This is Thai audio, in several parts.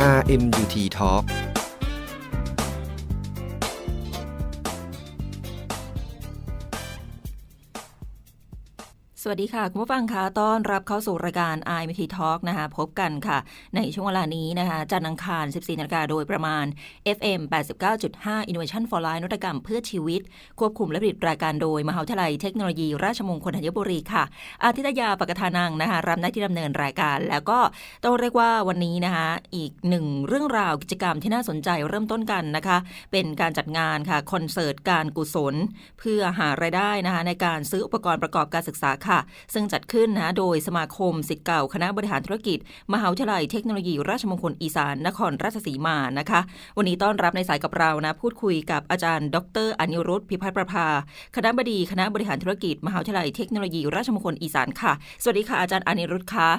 RMUT Talk สวัสดีค่ะ คุณผู้ฟังคะต้อนรับเข้าสู่รายการ i m t Talk นะคะพบกันค่ะ ในช่วงเวลานี้นะคะจันทร์อังคาร 14นาฬิกาโดยประมาณ FM 89.5 Innovation for Life นวัตกรรมเพื่อชีวิต ควบคุมและผลิตรายการโดย มหาวิทยาลัยเทคโนโลยี ราชมงคลธัญบุรีค่ะ อาทิตยาปกทานังนะคะรับหน้าที่ดำเนินรายการ แล้วก็ต้องเรียกว่าวันนี้นะคะอีกหนึ่งเรื่องราวกิจกรรมที่น่าสนใจเริ่มต้นกันนะคะ เป็นการจัดงานค่ะคอนเสิร์ตการกุศล เพื่อหารายได้นะคะในการซื้ออุปกรณ์ประกอบการศึกษาค่ะซึ่งจัดขึ้นนะโดยสมาคมสิทธิ์เก่าคณะบริหารธุรกิจ มหาวิทยาลัยเทคโนโลยี ราชมงคลอีสานนครราชสีมานะคะ วันนี้ต้อนรับในสายกับเรานะพูดคุยกับอาจารย์ ดรอนิรุธพิพัฒน์ประภา คณะบดีคณะบริหารธุรกิจ มหาวิทยาลัยเทคโนโลยี ราชมงคลอีสานค่ะ สวัสดีค่ะอาจารย์อนิรุธค่ะ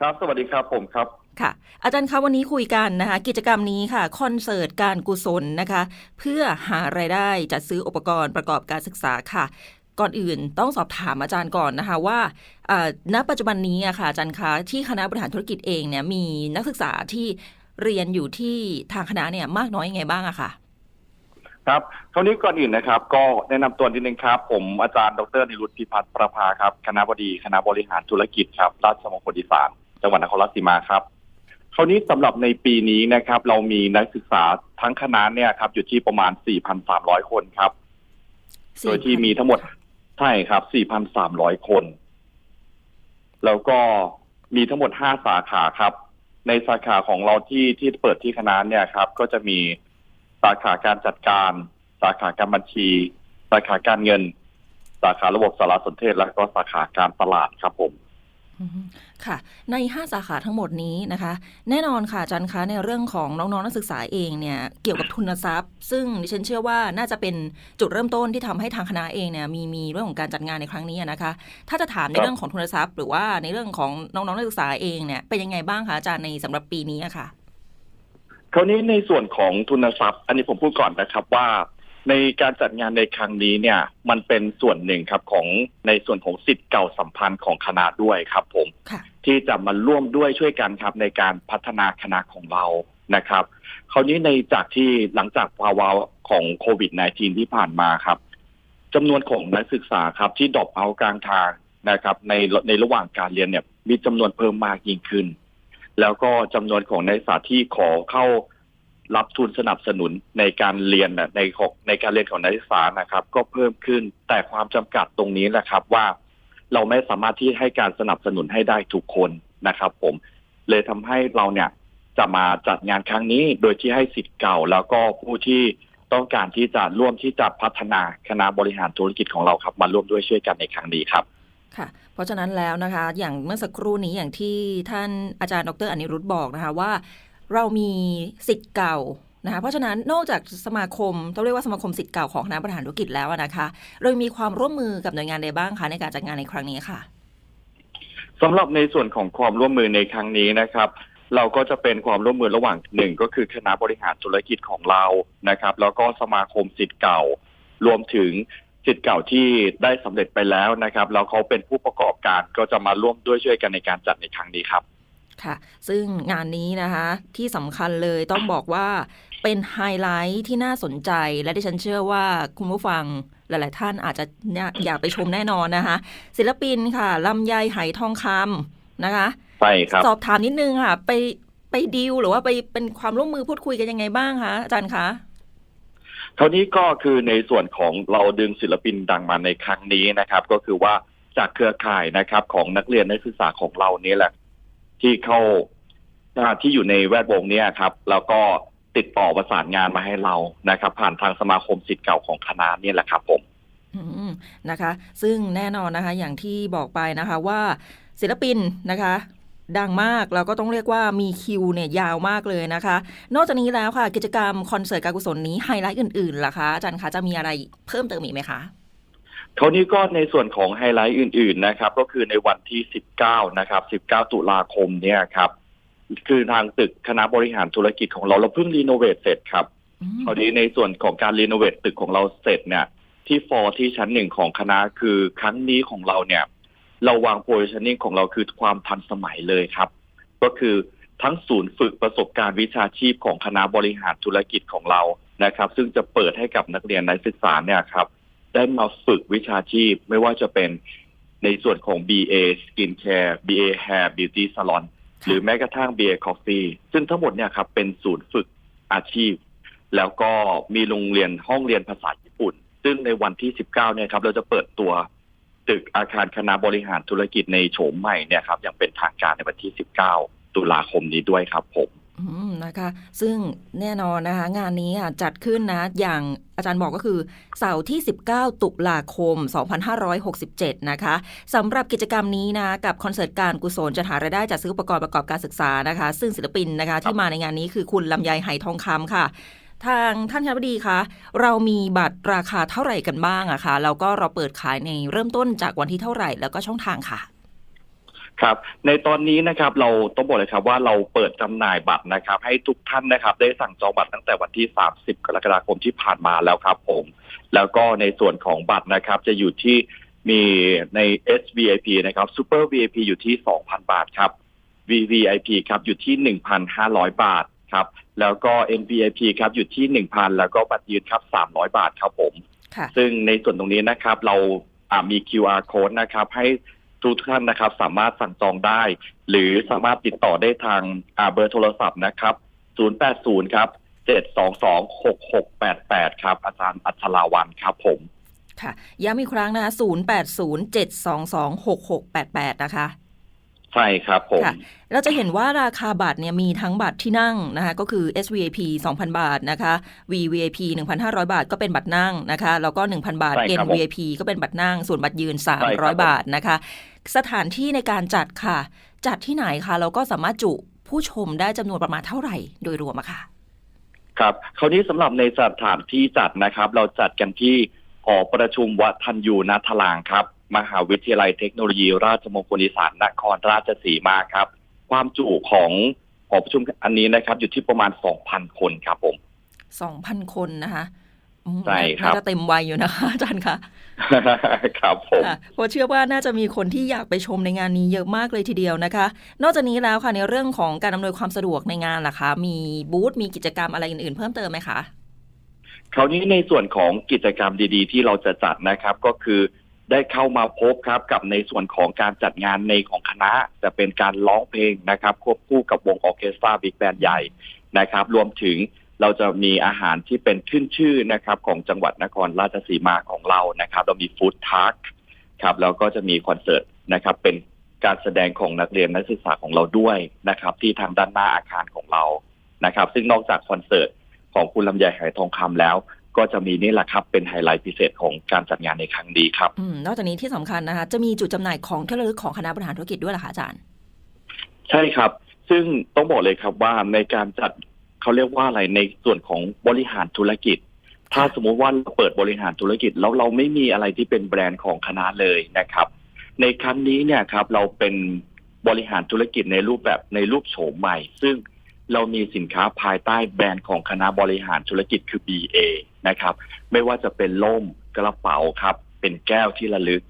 ครับ สวัสดีครับผมครับค่ะ อาจารย์คะวันนี้คุยกันนะคะ กิจกรรมนี้ค่ะ คอนเสิร์ตการกุศลนะคะ เพื่อหารายได้จัดซื้ออุปกรณ์ประกอบการศึกษาค่ะ ก่อนอื่นต้องสอบถามอาจารย์ก่อนนะคะว่าอ่าณปัจจุบันนี้อะค่ะอาจารย์คะที่คณะบริหารธุรกิจเองเนี่ยมีนักศึกษาที่เรียนอยู่ที่ทางคณะเนี่ยมากน้อยยังไงบ้างอะค่ะ ครับเท่านี้ก่อนอื่นนะครับ ก็แนะนำตัวนิดนึงครับ ผมอาจารย์ดรนิรุตพิพัฒน์ประภาครับคณะบดีคณะบริหารธุรกิจครับราชมงคลอีสานจังหวัดนครราชสีมาครับคราวนี้สำหรับในปีนี้นะครับ เรามีนักศึกษาทั้งคณะเนี่ยครับอยู่ที่ประมาณ 4,300 คนครับ โดยที่มีทั้งหมด ใช่ครับ 4,300 คน แล้วก็มีทั้งหมด 5 สาขาครับ ในสาขาของเราที่ที่เปิดที่คณะเนี่ยครับ ก็จะมีสาขาการจัดการ สาขาการบัญชี สาขาการเงิน สาขาระบบสารสนเทศ และก็สาขาการตลาดครับผม ค่ะ ใน 5 สาขาทั้งหมดนี้นะคะ แน่นอนค่ะอาจันคะในเรื่องของน้องๆนักศึกษาเองเนี่ยเกี่ยวกับทุนทรัพย์ ซึ่งดิฉันเชื่อว่าน่าจะเป็นจุดเริ่มต้นที่ทำให้ทางคณะเองเนี่ยมีมีเรื่องของการจัดงานในครั้งนี้นะคะ ถ้าจะถามในครับเรื่องของทุนทรัพย์ หรือว่าในเรื่องของน้องๆนักศึกษาเองเนี่ยเป็นยังไงบ้างคะอาจารย์ในสำหรับปีนี้อะค่ะคราวนี้ในส่วนของทุนทรัพย์ อันนี้ผมพูดก่อนนะครับว่า ในการจัดงานในครั้งนี้เนี่ย มันเป็นส่วนหนึ่งครับของในส่วนของสิทธิ์เก่าสัมพันธ์ของคณะด้วยครับ ผมค่ะที่จะมาร่วมด้วยช่วยกันครับในการพัฒนาคณะของเรานะครับ คราวนี้ในจากที่หลังจากภาวะของโควิด -19 ที่ผ่านมาครับจำนวนของนักศึกษาครับที่ดรอปเอากลางทางนะครับ ในในระหว่างการเรียนเนี่ย มีจำนวนเพิ่มมากยิ่งขึ้น แล้วก็จำนวนของนักศึกษาที่ขอเข้า รับทุนสนับสนุนในการเรียนนะในของในการเรียนของนักศึกษานะครับ ก็เพิ่มขึ้นแต่ความจำกัดตรงนี้แหละครับว่า เราไม่สามารถที่ให้การสนับสนุนให้ได้ทุกคนนะครับ ผม เลยทำให้เราเนี่ยจะมาจัดงานครั้งนี้ โดยที่ให้สิทธิ์เก่า แล้วก็ผู้ที่ต้องการที่จะร่วมที่จะพัฒนาคณะบริหารธุรกิจของเราครับ มาร่วมด้วยช่วยกันในครั้งนี้ครับค่ะเพราะฉะนั้นแล้วนะคะ อย่างเมื่อสักครู่นี้อย่างที่ท่านอาจารย์ดรอนิรุธบอกนะคะว่า เรามีสิทธิ์เก่านะคะเพราะฉะนั้นนอกจากสมาคมต้องเรียกว่าสมาคมสิทธิ์เก่าของคณะบริหารธุรกิจแล้วนะคะ เรามีความร่วมมือกับหน่วยงานใดบ้างคะในการจัดงานในครั้งนี้ค่ะสำหรับในส่วนของความร่วมมือในครั้งนี้นะครับ เราก็จะเป็นความร่วมมือระหว่างหนึ่งก็คือคณะบริหารธุรกิจของเรานะครับ แล้วก็สมาคมสิทธิ์เก่า รวมถึงสิทธิ์เก่าที่ได้สำเร็จไปแล้วนะครับแล้วเขาเป็นผู้ประกอบการก็จะมาร่วมด้วยช่วยกันในการจัดในครั้งนี้ครับ ค่ะ ซึ่งงานนี้นะคะที่สำคัญเลยต้องบอกว่าเป็นไฮไลท์ที่น่าสนใจ และดิฉันเชื่อว่าคุณผู้ฟังหลาย ๆ ท่านอาจจะเนี่ยอยากไปชมแน่นอนนะคะ ศิลปินค่ะลำไยไหทองคำนะคะใช่ครับ สอบถามนิดนึงค่ะ ไปไปดีลหรือว่าไปเป็นความร่วมมือพูดคุยกันยังไงบ้างคะอาจารย์คะคราวนี้ก็คือในส่วนของเราดึงศิลปินดังมาในครั้งนี้นะครับ ก็คือว่าจากเครือข่ายนะครับของนักเรียนนักศึกษาของเรานี่แหละ ที่เข้าที่อยู่ในแวดวงเนี้ยครับ แล้วก็ติดต่อประสานงานมาให้เรานะครับ ผ่านทางสมาคมสิทธิ์เก่าของคณะนี่แหละครับผมอืมนะคะ ซึ่งแน่นอนนะคะ อย่างที่บอกไปนะคะว่าศิลปินนะคะดังมากแล้วก็ต้องเรียกว่ามีคิวเนี่ยยาวมากเลยนะคะ นอกจากนี้แล้วค่ะ กิจกรรมคอนเสิร์ตการกุศลนี้ไฮไลท์อื่นๆล่ะคะอาจารย์คะจะมีอะไรเพิ่มเติมอีกไหมคะ คราวนี้ก็ในส่วนของไฮไลท์อื่น ๆนะครับ ก็คือในวันที่ 19 นะครับ 19 ตุลาคมเนี่ยครับคือทางตึกคณะบริหารธุรกิจของเราเราเพิ่งรีโนเวทเสร็จครับอืมคราวนี้ในส่วนของการรีโนเวทตึกของเราเสร็จเนี่ย ที่ฟอร์ที่ชั้นหนึ่งของคณะคือครั้งนี้ของเราเนี่ย เราวางโพซิชันนิ่งของเราคือความทันสมัยเลยครับ ก็คือทั้งศูนย์ฝึกประสบการณ์วิชาชีพของคณะบริหารธุรกิจของเรานะครับ ซึ่งจะเปิดให้กับนักเรียนนักศึกษาเนี่ยครับ ได้มาฝึกวิชาชีพ ไม่ว่าจะเป็นในส่วนของ BA Skin Care BA Hair Beauty Salon หรือแม้กระทั่ง BA Coffee ซึ่งทั้งหมดเนี่ยครับ เป็นศูนย์ฝึกอาชีพ แล้วก็มีโรงเรียนห้องเรียนภาษาญี่ปุ่น ซึ่งในวันที่ 19 เนี่ยครับ เราจะเปิดตัวตึกอาคารคณะบริหารธุรกิจในโฉมใหม่เนี่ยครับอย่างเป็นทางการในวันที่ 19 ตุลาคมนี้ด้วยครับผมอืม นะคะ ซึ่งแน่นอนนะคะ งานนี้อะจัดขึ้นนะ อย่างอาจารย์บอกก็คือ เสาร์ที่ 19 ตุลาคม 2567 นะคะสำหรับกิจกรรมนี้นะ กับคอนเสิร์ตการกุศลจะหารายได้จัดซื้ออุปกรณ์ประกอบการศึกษานะคะ ซึ่งศิลปินนะคะ ที่มาในงานนี้คือคุณลำไยไหทองคำค่ะทางท่านคณบดีคะเรามีบัตรราคาเท่าไหร่กันบ้างอะคะแล้วก็เราเปิดขายในเริ่มต้นจากวันที่เท่าไหร่แล้วก็ช่องทางค่ะ ครับ ในตอนนี้นะครับเราต้องบอกเลยครับว่าเราเปิดจำหน่ายบัตรนะครับ ให้ทุกท่านนะครับ ได้สั่งจองบัตรตั้งแต่วันที่ 30 กรกฎาคมที่ผ่านมาแล้วครับผม แล้วก็ในส่วนของบัตรนะครับ จะอยู่ที่มีใน SVIP นะครับ Super VIP อยู่ที่ 2,000 บาทครับ VVIP ครับอยู่ที่ 1,500 บาทครับ แล้วก็ NVIP ครับอยู่ที่ 1,000 แล้วก็บัตรยืนครับ 300 บาทครับผมค่ะซึ่งในส่วนตรงนี้นะครับ เราอ่ามี QR code นะครับให้ ทุกท่านนะครับ สามารถสั่งจองได้ หรือสามารถติดต่อได้ทางเบอร์โทรศัพท์นะครับ 080 ครับ 722 6688 ครับ อาจารย์อัชราวันครับผมค่ะย้ำอีกครั้งนะคะ 0807226688 นะคะ ใช่ครับผมค่ะเราจะเห็นว่าราคาบัตรเนี่ยมีทั้งบัตรที่นั่งนะคะก็คือ SVIP 2,000 บาทนะคะ VVIP 1,500 บาทก็เป็นบัตรนั่งนะคะแล้วก็ 1,000 บาทใช่ครับผม NVIP ก็เป็นบัตรนั่ง ส่วนบัตรยืนใช่ครับผม300 บาทนะคะ สถานที่ในการจัดค่ะ จัดที่ไหนคะแล้วก็สามารถจุผู้ชมได้จำนวนประมาณเท่าไหร่โดยรวมอะค่ะ ครับคราวนี้สำหรับในสถานที่จัดนะครับ เราจัดกันที่หอประชุมวัดทันยูนาทลางครับ มหาวิทยาลัยเทคโนโลยีราชมงคลอีสานนครราชสีมาครับ ความจุของหอประชุมอันนี้นะครับ อยู่ที่ประมาณ 2,000 คนครับผม2,000 คนนะคะอืมใช่ครับน่าจะเต็มวัยอยู่นะคะอาจารย์คะครับผมค่ะเพราะเชื่อว่าน่าจะมีคนที่อยากไปชมในงานนี้เยอะมากเลยทีเดียวนะคะ นอกจากนี้แล้วค่ะในเรื่องของการอำนวยความสะดวกในงานล่ะคะ มีบูธมีกิจกรรมอะไรอื่นๆ เพิ่มเติมไหมคะคราวนี้ในส่วนของกิจกรรมดีๆ ที่เราจะจัดนะครับก็คือ ได้เข้ามาพบครับกับในส่วนของการจัดงานในของคณะ จะเป็นการร้องเพลงนะครับ ควบคู่กับวงออเคสตราบิ๊กแบนด์ใหญ่นะครับ รวมถึงเราจะมีอาหารที่เป็นขึ้นชื่อนะครับ ของจังหวัดนครราชสีมาของเรานะครับ เรามีฟู้ดทักครับแล้วก็จะมีคอนเสิร์ตนะครับ เป็นการแสดงของนักเรียนนักศึกษาของเราด้วยนะครับ ที่ทางด้านหน้าอาคารของเรานะครับ ซึ่งนอกจากคอนเสิร์ตของคุณลำไยไหทองคำแล้ว ก็จะมีนี่แหละครับเป็นไฮไลท์พิเศษของการจัดงานในครั้งนี้ครับอืมนอกจากนี้ที่สำคัญนะคะ จะมีจุดจำหน่ายของที่ระลึกของคณะบริหารธุรกิจด้วยเหรอคะอาจารย์ ใช่ครับ ซึ่งต้องบอกเลยครับว่าในการจัดเขาเรียกว่าอะไรในส่วนของบริหารธุรกิจ ถ้าสมมุติว่าเราเปิดบริหารธุรกิจ แล้วเราไม่มีอะไรที่เป็นแบรนด์ของคณะเลยนะครับ ในครั้งนี้เนี่ยครับเราเป็นบริหารธุรกิจในรูปแบบในรูปโฉมใหม่ ซึ่ง เรามีสินค้าภายใต้แบรนด์ของคณะบริหารธุรกิจคือ BA นะครับ ไม่ว่าจะเป็นล่มกระเป๋าครับ เป็นแก้วที่ระลึก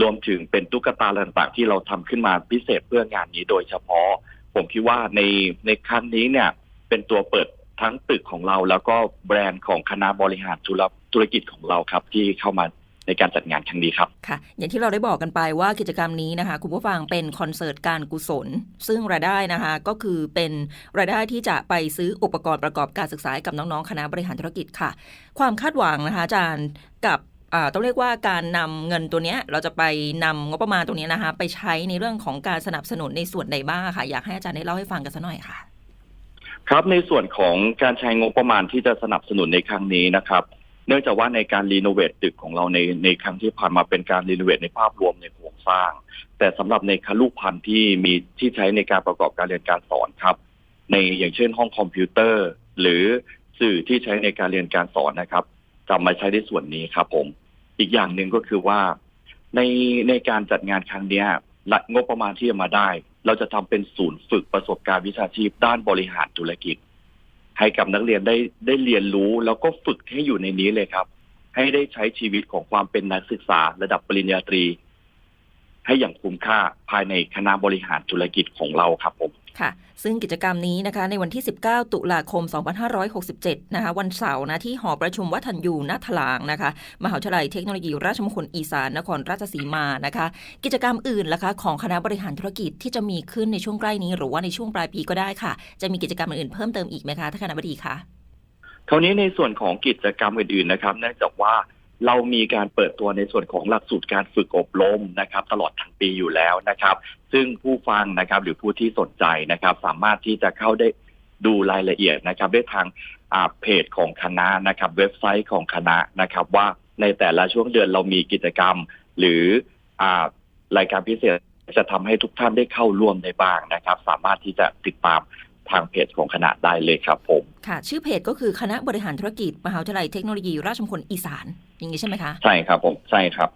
รวมถึงเป็นตุ๊กตาต่างๆ ที่เราทำขึ้นมาพิเศษเพื่องานนี้โดยเฉพาะ ผมคิดว่าในในครั้งนี้เนี่ย เป็นตัวเปิดทั้งตึกของเราแล้วก็แบรนด์ของคณะบริหารธุรธุรกิจของเราครับ ที่เข้ามา ในการจัดงานครั้งนี้ครับค่ะ อย่างที่เราได้บอกกันไปว่ากิจกรรมนี้นะคะ คุณผู้ฟังเป็นคอนเสิร์ตการกุศล ซึ่งรายได้นะคะ ก็คือเป็นรายได้ที่จะไปซื้ออุปกรณ์ประกอบการศึกษาให้กับน้องๆคณะบริหารธุรกิจค่ะ ความคาดหวังนะคะอาจารย์กับอ่าต้องเรียกว่าการนำเงินตัวเนี้ยเราจะไปนำงบประมาณตรงเนี้ยนะคะ ไปใช้ในเรื่องของการสนับสนุนในส่วนใดบ้างค่ะ อยากให้อาจารย์ได้เล่าให้ฟังกันสักหน่อยค่ะ ครับในส่วนของการใช้งบประมาณที่จะสนับสนุนในครั้งนี้นะครับ เนื่องจากว่าในการรีโนเวทตึกของเราในในครั้งที่ผ่านมาเป็นการรีโนเวทในภาพรวมในโครงสร้าง แต่สำหรับในคลูกพันธุ์ที่มีที่ใช้ในการประกอบการเรียนการสอนครับ ในอย่างเช่นห้องคอมพิวเตอร์ หรือสื่อที่ใช้ในการเรียนการสอนนะครับจะมาใช้ในส่วนนี้ครับ ผม อีกอย่างหนึ่งก็คือว่า ในในการจัดงานครั้งเนี้ยและงบประมาณที่จะมาได้ เราจะทำเป็นศูนย์ฝึกประสบการณ์วิชาชีพด้านบริหารธุรกิจ ให้กับนักเรียนได้ได้เรียนรู้แล้วก็ฝึกให้อยู่ในนี้เลยครับ ให้ได้ใช้ชีวิตของความเป็นนักศึกษาระดับปริญญาตรี ให้อย่างคุ้มค่าภายในคณะบริหารธุรกิจของเราครับผม ค่ะ ซึ่งกิจกรรมนี้นะคะ ในวันที่ 19 ตุลาคม 2567 นะคะ วันเสาร์นะที่หอประชุมวัฒนยูณถลางนะคะ มหาวิทยาลัยเทคโนโลยีราชมงคลอีสานนครราชสีมานะคะ กิจกรรมอื่นล่ะคะของคณะบริหารธุรกิจที่จะมีขึ้นในช่วงใกล้นี้ หรือว่าในช่วงปลายปีก็ได้ค่ะ จะมีกิจกรรมอื่นเพิ่มเติมอีกไหมคะท่านคณะบดีคะคราวนี้ในส่วนของกิจกรรมอื่นๆนะครับเนื่องจากว่า เรามีการเปิดตัวในส่วนของหลักสูตรการฝึกอบรมนะครับ ตลอดทั้งปีอยู่แล้วนะครับ ซึ่งผู้ฟังนะครับหรือผู้ที่สนใจนะครับ สามารถที่จะเข้าได้ดูรายละเอียดนะครับ ได้ทางอ่าเพจของคณะนะครับ เว็บไซต์ของคณะนะครับ ว่าในแต่ละช่วงเดือนเรามีกิจกรรม หรืออ่ารายการพิเศษจะทำให้ทุกท่านได้เข้าร่วมได้บ้างนะครับ สามารถที่จะติดตาม ทางเพจของคณะได้เลยครับผม ค่ะ ชื่อเพจก็คือคณะบริหารธุรกิจ มหาวิทยาลัยเทคโนโลยี ราชมงคลอีสาน อย่างนี้ใช่ไหมคะ ใช่ครับผมใช่ครับ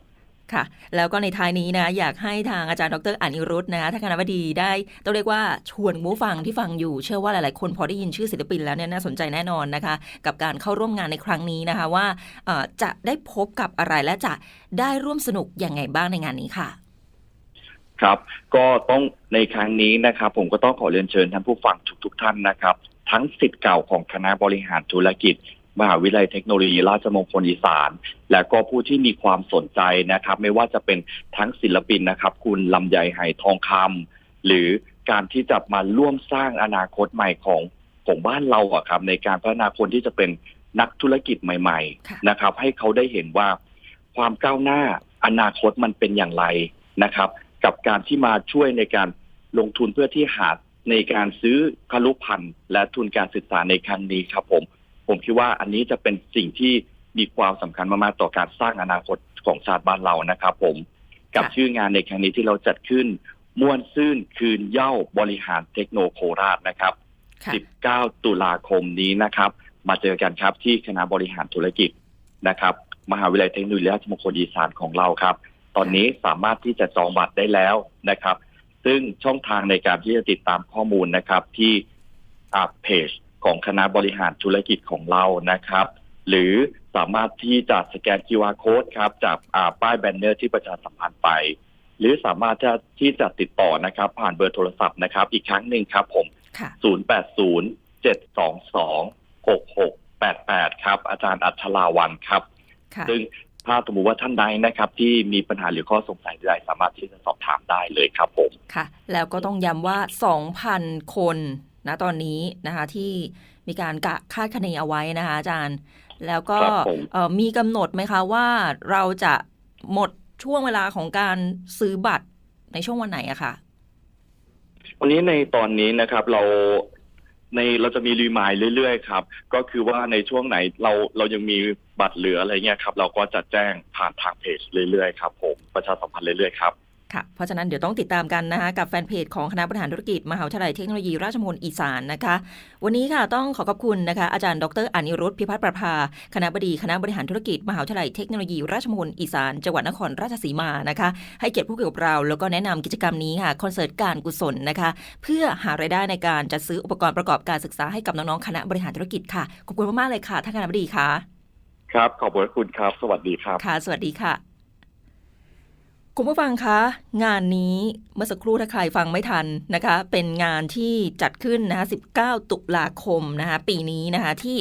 ค่ะแล้วก็ในท้ายนี้นะ อยากให้ทางอาจารย์ดรอานิรุธนะคะท่านคณะบดีได้ ต้องเรียกว่าชวนผู้ฟังที่ฟังอยู่ เชื่อว่าหลาย ๆ คนพอได้ยินชื่อศิลปินแล้วเนี่ยน่าสนใจแน่นอนนะคะ กับการเข้าร่วมงานในครั้งนี้นะคะว่าเอ่อจะได้พบกับอะไรและจะได้ร่วมสนุกอย่างไงบ้างในงานนี้ค่ะ ครับ ก็ต้องในครั้งนี้นะครับ ผมก็ต้องขอเรียนเชิญท่านผู้ฟังทุกๆท่านนะครับ ทั้งสิทธิ์เก่าของคณะบริหารธุรกิจ มหาวิทยาลัยเทคโนโลยีราชมงคลอีสาน และก็ผู้ที่มีความสนใจนะครับ ไม่ว่าจะเป็นทั้งศิลปินนะครับ คุณลำไยไหทองคำหรือการที่จะมาร่วมสร้างอนาคตใหม่ของของบ้านเราอะครับ ในการพัฒนาคนที่จะเป็นนักธุรกิจใหม่ค่ะๆนะครับ ให้เขาได้เห็นว่าความก้าวหน้าอนาคตมันเป็นอย่างไรนะครับ กับการที่มาช่วยในการลงทุนเพื่อที่หาในการซื้อคลุพันธ์และทุนการศึกษาในครั้งนี้ครับผม ผมคิดว่าอันนี้จะเป็นสิ่งที่มีความสำคัญมากๆต่อการสร้างอนาคตของชาติบ้านเรานะครับผม กับค่ะชื่องานในครั้งนี้ที่เราจัดขึ้นม่วนซื่นคืนเหย้าบริหารเทคโนโคราชนะครับค่ะ19 ตุลาคมนี้นะครับ มาเจอกันครับที่คณะบริหารธุรกิจนะครับ มหาวิทยาลัยเทคโนโลยีราชมงคลอีสานของเราครับ ตอนนี้สามารถที่จะจองบัตรได้แล้วนะครับ ซึ่งช่องทางในการที่จะติดตามข้อมูลนะครับ ที่อ่าเพจของคณะบริหารธุรกิจของเรานะครับ หรือสามารถที่จะสแกน QR code ครับ จากอ่าป้ายแบนเนอร์ที่ประชาสัมพันธ์ไป หรือสามารถจะที่จะติดต่อนะครับ ผ่านเบอร์โทรศัพท์นะครับ อีกครั้งหนึ่งครับผมค่ะ0807226688 ครับ อาจารย์อัชราวันครับค่ะซึ่ง ถ้าสมมติว่าท่านใดนะครับ ที่มีปัญหาหรือข้อสงสัยใดสามารถที่จะสอบถามได้เลยครับผมค่ะ แล้วก็ต้องย้ำว่า 2,000 คนนะตอนนี้นะคะที่มีการกะคาดคะเนเอาไว้นะคะ อาจารย์ แล้วก็ครับผมเอ่อมีกำหนดไหมคะว่าเราจะหมดช่วงเวลาของการซื้อบัตรในช่วงวันไหนอะค่ะวันนี้ในตอนนี้นะครับเรา ในเราจะมีรีมายเรื่อยๆครับ ก็คือว่าในช่วงไหนเราเรายังมีบัตรเหลืออะไรเงี้ยครับ เราก็จะแจ้งผ่านทางเพจเรื่อยๆครับผมประชาสัมพันธ์เรื่อยๆครับ ค่ะเพราะฉะนั้นเดี๋ยวต้องติดตามกันนะคะกับแฟนเพจของคณะบริหารธุรกิจมหาวิทยาลัยเทคโนโลยีราชมงคลอีสานนะคะ วันนี้ค่ะต้องขอขอบคุณนะคะอาจารย์ดรอานิรุธพิพัฒน์ประภาคณะบดีคณะบริหารธุรกิจมหาวิทยาลัยเทคโนโลยีราชมงคลอีสานจังหวัดนครราชสีมานะคะ ให้เกียรติผู้เกี่ยวกับเราแล้วก็แนะนำกิจกรรมนี้ค่ะคอนเสิร์ตการกุศลนะคะ เพื่อหารายได้ในการจัดซื้ออุปกรณ์ประกอบการศึกษาให้กับน้องๆคณะบริหารธุรกิจค่ะขอบคุณมากๆเลยค่ะท่านคณะบดีค่ะครับขอบพระคุณครับ สวัสดีครับค่ะ สวัสดีค่ะ คุณผู้ฟังคะ งานนี้เมื่อสักครู่ถ้าใครฟังไม่ทันนะคะ เป็นงานที่จัดขึ้นนะคะ19 ตุลาคมนะคะปีนี้นะคะที่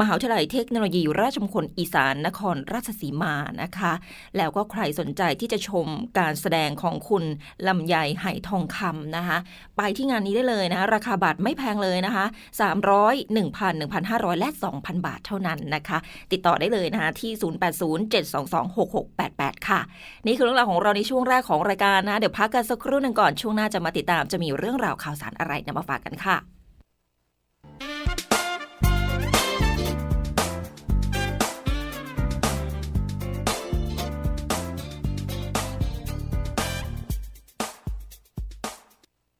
มหาวิทยาลัยเทคโนโลยี ราชมงคลอีสานนครราชสีมานะคะ แล้วก็ใครสนใจที่จะชมการแสดงของคุณลำไยไหทองคำนะคะ ไปที่งานนี้ได้เลยนะคะ ราคาบัตรไม่แพงเลยนะคะ 300 1,000 1,500 และ 2,000 บาทเท่านั้นนะคะ ติดต่อได้เลยนะคะที่ 0807226688 ค่ะ นี่คือเรื่องราวของเราในช่วงแรกของรายการนะ เดี๋ยวพักกันสักครู่หนึ่งก่อนช่วงหน้าจะมาติดตามจะมีเรื่องราวข่าวสารอะไรนำมาฝากกันค่ะ